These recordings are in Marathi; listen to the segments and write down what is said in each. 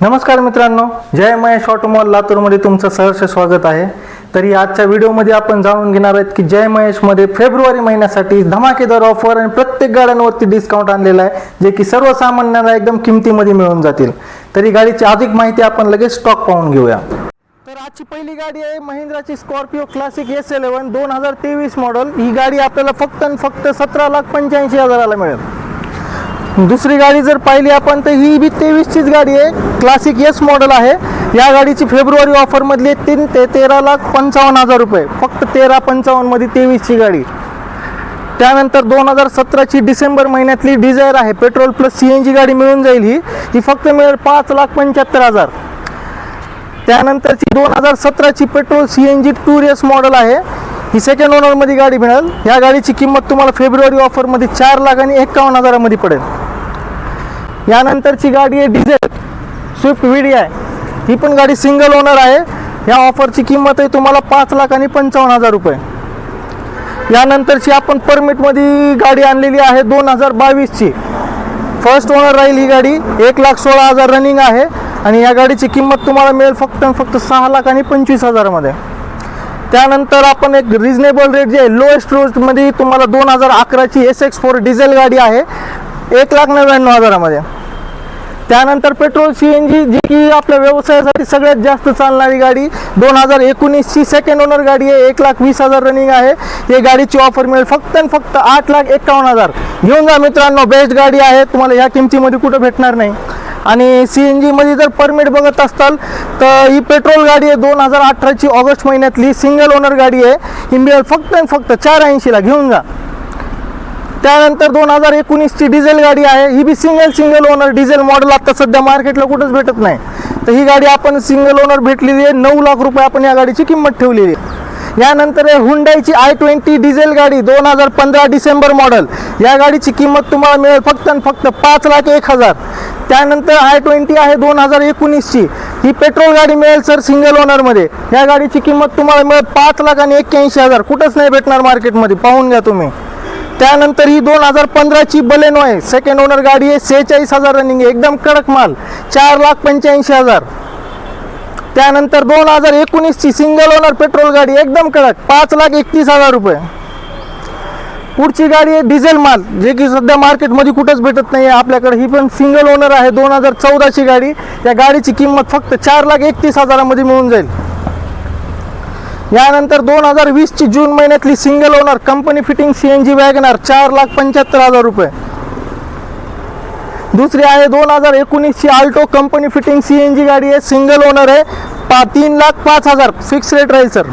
नमस्कार मित्रांनो जय महेश ऑटोमॉल लातूरमध्ये तुमचं सहर्ष स्वागत आहे. तरी आजच्या व्हिडिओमध्ये आपण जाणून घेणार आहेत की जय महेशमध्ये फेब्रुवारी महिन्यासाठी धमाकेदार ऑफर आणि प्रत्येक गाड्यांवरती डिस्काउंट आणलेला आहे जे की सर्वसामान्यांना एकदम किमतीमध्ये मिळून जातील. तरी गाडीची अधिक माहिती आपण लगेच स्टॉक पाहून घेऊया. तर आजची पहिली गाडी आहे महिंद्राची स्कॉर्पिओ क्लासिक एस इलेव्हन दोन हजार तेवीस मॉडेल ही गाडी आपल्याला फक्त आणि फक्त सतरा लाख पंच्याऐंशी हजाराला मिळेल. दुसरी गाडी जर पाहिली आपण तर ही बी तेवीसचीच गाडी आहे. क्लासिक एस मॉडेल आहे. या गाडीची फेब्रुवारी ऑफरमधली तीन ते तेरा लाख पंचावन्न हजार रुपये. फक्त तेरा पंचावन्नमध्ये तेवीसची गाडी. त्यानंतर दोन हजार सतराची डिसेंबर महिन्यातली डिझायर आहे. Petrol plus C N G गाडी मिळून जाईल ही. ही फक्त मिळेल पाच लाख पंच्याहत्तर हजार. त्यानंतरची दोन हजार सतराची petrol C N G two S model आहे. ही सेकंड ओनरमध्ये गाडी मिळेल. या गाडीची किंमत तुम्हाला फेब्रुवारी ऑफरमध्ये चार लाख आणि एक्कावन्न हजारामध्ये पडेल. यानंतरची गाडी आहे डिझेल स्विफ्ट व्हिडी आहे ही पण गाडी सिंगल ओनर आहे. या ऑफरची किंमत आहे तुम्हाला पाच लाख आणि पंचावन्न हजार रुपये. यानंतरची आपण परमिटमध्ये गाडी आणलेली आहे दोन हजार बावीसची फर्स्ट ओनर राहील ही गाडी. एक लाख सोळा हजार रनिंग आहे. आणि या गाडीची किंमत तुम्हाला मिळेल फक्त आणि फक्त सहा लाख आणि पंचवीस हजारामध्ये. त्यानंतर आपण एक रिजनेबल रेट जे आहे लोएस्ट रोजमध्ये तुम्हाला दोन हजार अकराची एस एक्स फोर डिझेल गाडी आहे. एक लाख नव्याण्णव हजारामध्ये. त्यानंतर petrol C N G G की आपल्या व्यवसायासाठी सगळ्यात जास्त चालणारी गाडी दोन हजार एकोणीसची सेकंड ओनर गाडी आहे. एक लाख वीस हजार रनिंग आहे. ही गाडीची ऑफर मिळेल फक्त आणि फक्त आठ लाख एकावन्न हजार. घेऊन जा मित्रांनो बेस्ट गाडी आहे. तुम्हाला ह्या किमतीमध्ये कुठं भेटणार नाही. आणि सी एन जीमध्ये जर परमिट बघत असताल तर ही पेट्रोल गाडी आहे. दोन हजार अठराची ऑगस्ट महिन्यातली सिंगल ओनर गाडी आहे. ही मिळेल फक्त आणि फक्त चार ऐंशीला घेऊन जा. त्यानंतर दोन हजार एकोणीसची डिझेल गाडी आहे. ही B single single owner diesel model आता सध्या मार्केटला कुठंच भेटत नाही. तर ही गाडी आपण सिंगल ओनर भेटलेली आहे. नऊ लाख रुपये आपण या गाडीची किंमत ठेवलेली आहे. यानंतर आहे हुंडाईची आय ट्वेंटी डिझेल गाडी दोन हजार पंधरा डिसेंबर मॉडेल या गाडीची किंमत तुम्हाला मिळेल फक्त आणि फक्त पाच लाख एक हजार. त्यानंतर आय ट्वेंटी आहे दोन हजार एकोणीसची ही पेट्रोल गाडी मिळेल सर सिंगल ओनरमध्ये या गाडीची किंमत तुम्हाला मिळेल पाच लाख आणि एक्क्याऐंशी हजार. कुठंच नाही भेटणार मार्केटमध्ये पाहून घ्या तुम्ही. त्यानंतर ही दोन हजार पंधराची बलेनो आहे. सेकंड ओनर गाडी आहे. सेहेचाळीस हजार रनिंग आहे. एकदम कडक माल. चार लाख पंच्याऐंशी हजार. त्यानंतर दोन हजार एकोणीसची सिंगल ओनर पेट्रोल गाडी एकदम कडक. पाच लाख एकतीस हजार रुपये. पुढची गाडी आहे डिझेल माल जे की सध्या मार्केटमध्ये कुठंच भेटत नाही आहे आपल्याकडे ही पण सिंगल ओनर आहे. दोन हजार चौदाची गाडी. त्या गाडीची किंमत फक्त चार लाख एकतीस हजारामध्ये मिळून जाईल. यानंतर दोन हजार वीसची जून महिन्यातली single owner company fitting C N G WagonR चार लाख पंच्याहत्तर हजार रुपये. दुसरी आहे दोन हजार एकोणीसची Alto company fitting C N G गाडी आहे सिंगल ओनर आहे पा तीन लाख पाच हजार फिक्स रेट राहील सर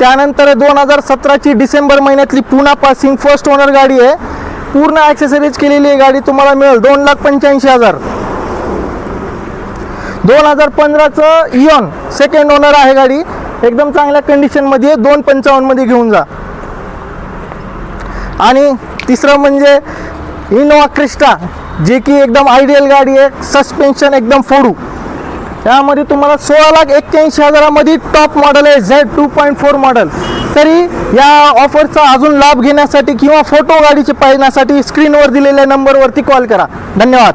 त्यानंतर दोन हजार सतराची डिसेंबर महिन्यातली पुना पासिंग फर्स्ट ओनर गाडी आहे. पूर्ण ॲक्सेसरीज केलेली आहे गाडी तुम्हाला मिळेल दोन लाख पंच्याऐंशी हजार. दोन हजार पंधराचं इयॉन सेकंड ओनर आहे गाडी. एकदम चांगल्या कंडिशनमध्ये दोन पंचावन्नमध्ये घेऊन जा. आणि तिसरं म्हणजे इनोवा क्रिस्टा जे की एकदम आयडियल गाडी आहे. सस्पेन्शन एकदम फोडू. त्यामध्ये तुम्हाला सोळा लाख एक्क्याऐंशी हजारामध्ये टॉप मॉडेल आहे Z two point four model तरी या ऑफरचा अजून लाभ घेण्यासाठी किंवा फोटो गाडीचे पाहण्यासाठी स्क्रीनवर दिलेल्या नंबरवरती कॉल करा. धन्यवाद.